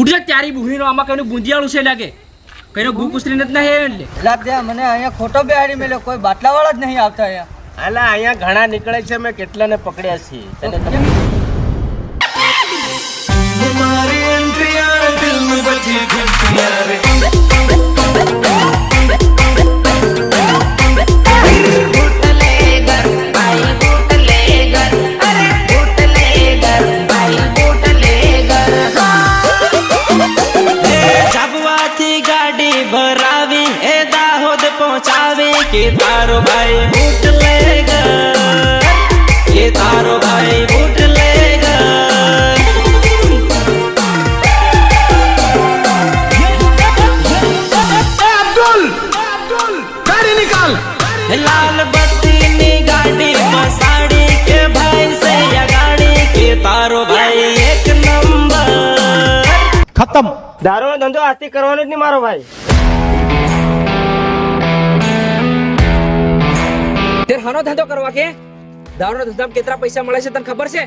ઉઠજો ત્યારી બુહરીનો આમાં કઈ બુંદિયાળું છે લાગે. કઈનો ગુ કુસરી નથી નહીં એટલે લાગ મને અહીંયા ખોટો બેહાડી મેલ્યો કોઈ બાટલા વાળા જ નહીં આવતા અહીંયા. અલા અહીંયા ઘણા નીકળે છે મેં કેટલાને પકડ્યા છે ખતમ. દારૂનો ધંધો આજથી કરવાનો જ નહીં મારો ભાઈ. તે હનો ધંધો કરવા કે? દારૂનો ધંધામાં કેટલા પૈસા મળે છે તને ખબર છે?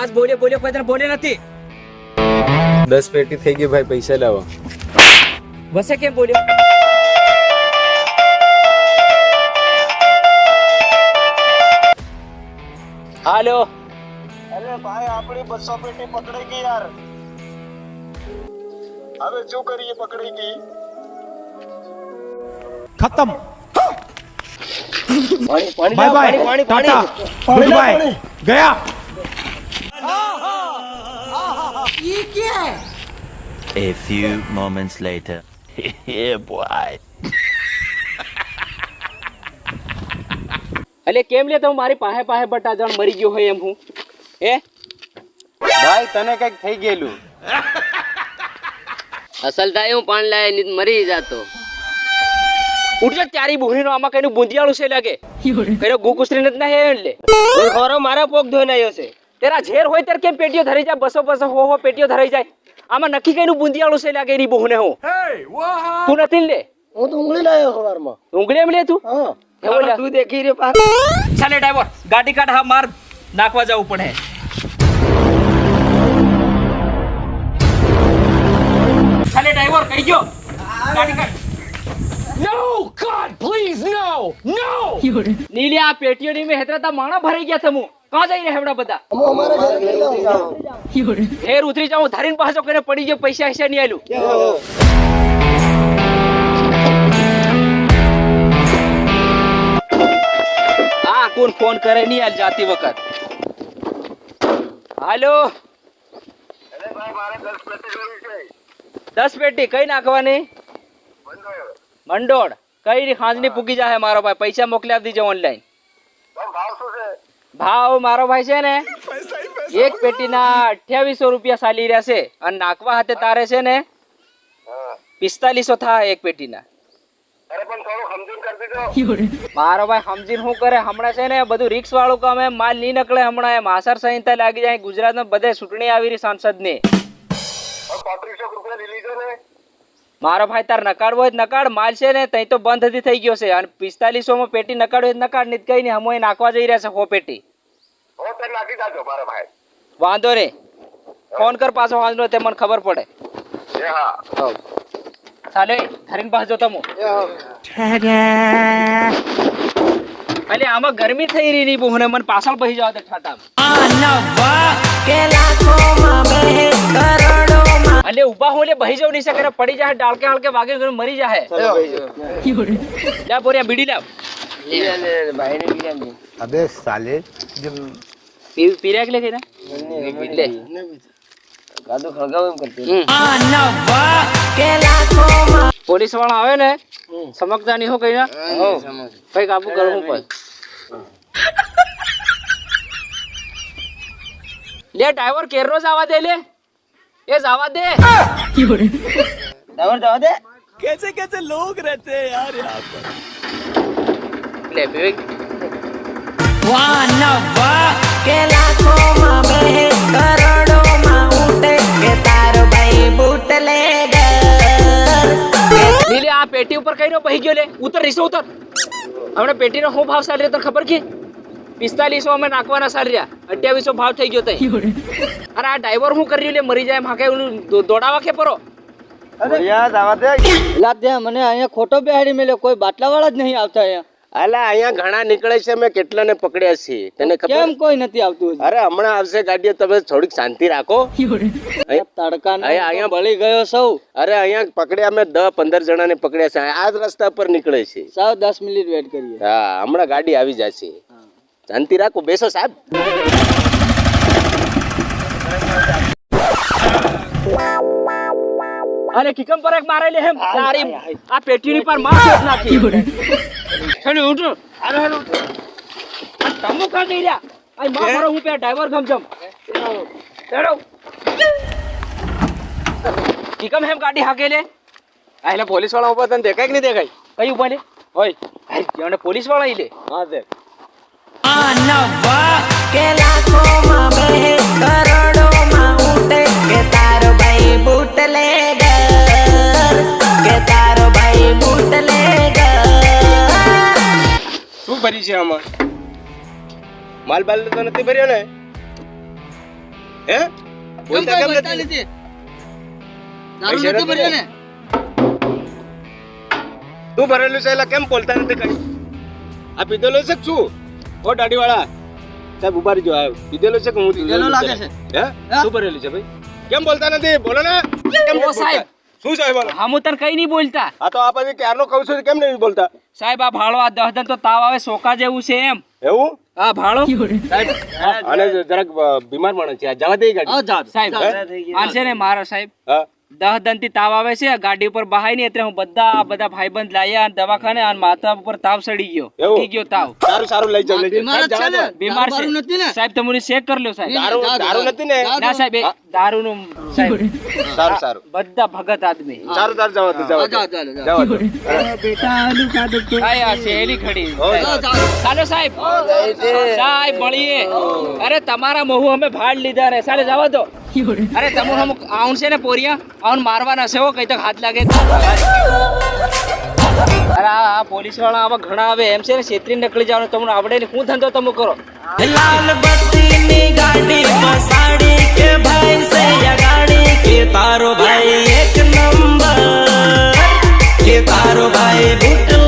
આજ બોલે બોલે કોઈ તને બોલે નથી. દસ પેટી થઈ ગઈ ભાઈ પૈસા લાવો. વસે કેમ બોલ્યો? હાલો. અરે ભાઈ આપણી બસો પેટી પકડાઈ ગઈ યાર. હવે શું કરીએ પકડી ગઈ? ખતમ. Bye bye. Tata. Good bye. ગયા. A few moments later. yeah, boy. એટલે કેમ લે તો મારી પાસે પાસે બટા જણ મરી ગયો હોય એમ હું. એ ભાઈ તને કંઈક થઈ ગયેલું. અસલ થાય હું પાણી લાયની મરી જાતો. ઉઠજો ત્યારી બુહરીનો આમાં કઈનું બુંદિયાળું છે લાગે. કઈનો ગુકુસરી નથી ના હે એટલે ખરો મારા પોક ધોઈને આવ્યો છે. તેરા ઝેર હોય ત્યારે કેમ પેટીઓ ધરી જાય? બસો બસો હો હો પેટીઓ ધરાઈ જાય. આમાં નક્કી કઈનું બુંદિયાળું છે લાગે એની બહુને હું? તું નથી લે? હું તો ઉંગળી લાવ્યો સવારમાં ઊંઘળી એમ લે તું? હા. તું દેખી રહ્યો ચાલે ડ્રાઈવર ગાડી કાઢ હા માર નાખવા જવું પડે. ચાલે ડ્રાઈવર કહી ગયો. ગાડી કાઢ. No! God, please, no! No! નીલી આ પેટીઓ ની મેં હેતરાતા માણા ભરાઈ ગયા તમુ કાં જઈ રહ્યા હેવડા બધા? હેર ઉતરી જાઉં ધરીને પાછો કરીને પડી ગયો પૈસા હૈસા નહીં આલું આ કોણ ફોન કરે નહીં આલ જાતી વખત? હાલો? અરે ભાઈ મારે દસ પેટી જોઈ છે. દસ પેટી કઈ નાખવાની? મંડોળ. કઈ ખાંજની પૂકી જાય મારો ભાઈ? પૈસા મોકલી આપી દીજો ઓનલાઈન ભાવ મારો ભાઈ છે ને? એક પેટીના અઠ્યાવીસો રૂપિયા ચાલી રહ્યા છે. અને નાખવા હાથે તારે છે ને? પિસ્તાલીસો થાય એક પેટીના. મારો ભાઈ સમજીને શું કરે? હમણાં છે ને બધું રિક્સ વાળું કામ માલ નહીં નકળે હમણાં એમ. આચાર સંહિતા લાગી જાય, ગુજરાતમાં બધે ચૂંટણી આવી રહી સાંસદની. મારો ભાઈ તાર નકાડવો હોય તો નકાડ માલ છે ને તઈ તો બંધ હતી થઈ ગયો છે. અને પિસ્તાલીસો માં પેટી નકાડ હોય તો નકાડ નહીં કઈ ને હમો નાખવા જઈ રહ્યા છે હો પેટી. નાખી દાજો મારા ભાઈ. વાંધો નહીં. ફોન કર પાછો વાંધો તે મને ખબર પડે. ચાલે ધરીને પાછો તમો અલે આમાં ગરમી થઈ રહી ની બહુ મને પાછળ બહી જવા દે ઠાટા કે લાખોમાં બે કરોડોમાં અલે ઊભા હું લે બહી જવું નહીં શકે પડી જાય ડાળકે હાળકે વાગે ગયો મરી જાય. લે બોરિયા બીડી લાવ. ભાઈને બીજા અબે સાલે પી પી રહ્યા કે લે કઈ લે ગાદું ખળગાવ એમ કરતી કે લાખોમાં પોલીસવાળા આવે ને સમજતા નહીં હો કઈ ના. કઈ કાબુ કરવું પડે. લે ડ્રાઈવર કેરનો જ આવવા દે લે. એ જવા દે. ડ્રાઈવર જવા દે? कैसे વિવેક વાહ ન વાહ કે લાખોમાં બે કરોડોમાં ઉઠે કે તારો ભાઈ બૂટ લીલે આ પેટી ઉપર કઈ નો પહી ગયો લે. ઉતર રીસો ઉતર. હમણાં પેટીનો શું ભાવ ચાલી રહ્યો તને ખબર કે પિસ્તાલીસો અમે નાખવાના સારી રહ્યા અઠ્યાવીસો ભાવ થઈ ગયો તઈ. અરે આ ડ્રાઈવર હું કરી રહ્યું લે? મરી જાય માકે દોડાવા કે પરો? મને અહીંયા ખોટો બેહાડી મેલ્યો. કોઈ બાટલા વાળા જ નહીં આવતા અહીંયા. અલા અહીંયા ઘણા નીકળે છે મેં કેટલાને પકડ્યા છે તને ખબર? કેમ કોઈ નથી આવતું અરે હમણાં આવશે ગાડીઓ તમે થોડીક શાંતિ રાખો. તડકા અહીંયા- અહીંયા- બળી ગયો સૌ. અરે અહીંયા પકડ્યા મેં દસ પંદર જણાને પકડ્યા છે. આ જ રસ્તા પર નીકળે છે. સાવ દસ મિનિટ વેટ કરીએ. હા હમણાં ગાડી આવી જશે. શાંતિ રાખો બેસો સાહેબ. અરે કિકમ પર એક મારે લે હેમ તારી આ પેટીની પર માર શોટ નાખી. ચલો ઉઠો. અરે અરે ઉઠ. તમુ કા ગઈ રહ્યા. આ માં મારો હું પે ડ્રાઈવર ગમજમ ચડો કિકમ હેમ ગાડી હાકે લે. આ એટલે પોલીસવાળા ઉપર તને દેખાય કે નહીં દેખાય? કઈ ઉપર લે? હોય. પોલીસવાળા ઈ લે. હા દે ભરી છે આમાં? માલ બાલ તો નથી ભર્યો ને? હે? બોલતા કેમ નથી? પૈસા નથી ભર્યા ને? તું ભરેલું છે એટલે કેમ બોલતા નથી કઈ આ પીધેલો છે શું? ઓ દાઢી વાળા સાહેબ ઊભા રહીજો આવ્યો પીધેલો છે કે હું પીધેલો લાગે છે. હે? શું ભરેલું છે ભાઈ? કેમ બોલતા નથી? બોલો ને. કેમ ઓ સાહેબ. શું સાહેબ બોલો? હા હું તને કઈ નહીં બોલતા. આ તો આ પછી ક્યારનો કહું છું કેમ નહીં બોલતા? સાહેબ આ ભાળો આ દસ દન તો તાવ આવે સોકા જેવું છે એમ. એવું? આ ભાડો સાહેબ અને જરાક બીમાર માણસ છે. જવા દે ગાડી. સાહેબ. આ છે ને મારા સાહેબ. હા. દહ દનથી તાવ આવે છે ગાડી ઉપર બહાય નહીં એટલે હું બધા બધા ભાઈબંધ લાયા અને દવાખાને અને માથા ઉપર તાવ સડી ગયો. થઈ ગયો તાવ. સારું સારું લઈ જાવ બીમાર છે ને બીમાર નથી છે. ને? સાહેબ તમને ચેક કરી લો સાહેબ. દારૂ દારૂ નથી ને? ના સાહેબ દારૂ નું સાહેબ. સારું સારું. બધા ભગત આદમી. સારું સારું જવા દો જવા દો. જવા દે. આય આ શેરી ખડી. ચાલો સાહેબ. સાહેબ મળીએ. અરે તમારા મહુ અમે ભાડ લીધા રે. સાલે જવા દો. અરે તમે અમુક આઉન છે ને પોરિયા? આઉન મારવાના છે હો કઈ તક હાથ લાગે. અરે આ પોલીસવાળા આવા ઘણા આવે એમ છે ને છેત્રી નકળી જવાનું તમને આવડે ને શું ધંધો તમે કરો? લાલ બત્તી ની ગાડી સાડી કે ભાઈ સે ગાડી? કે તારો ભાઈ એક નંબર? કે તારો ભાઈ બૂટ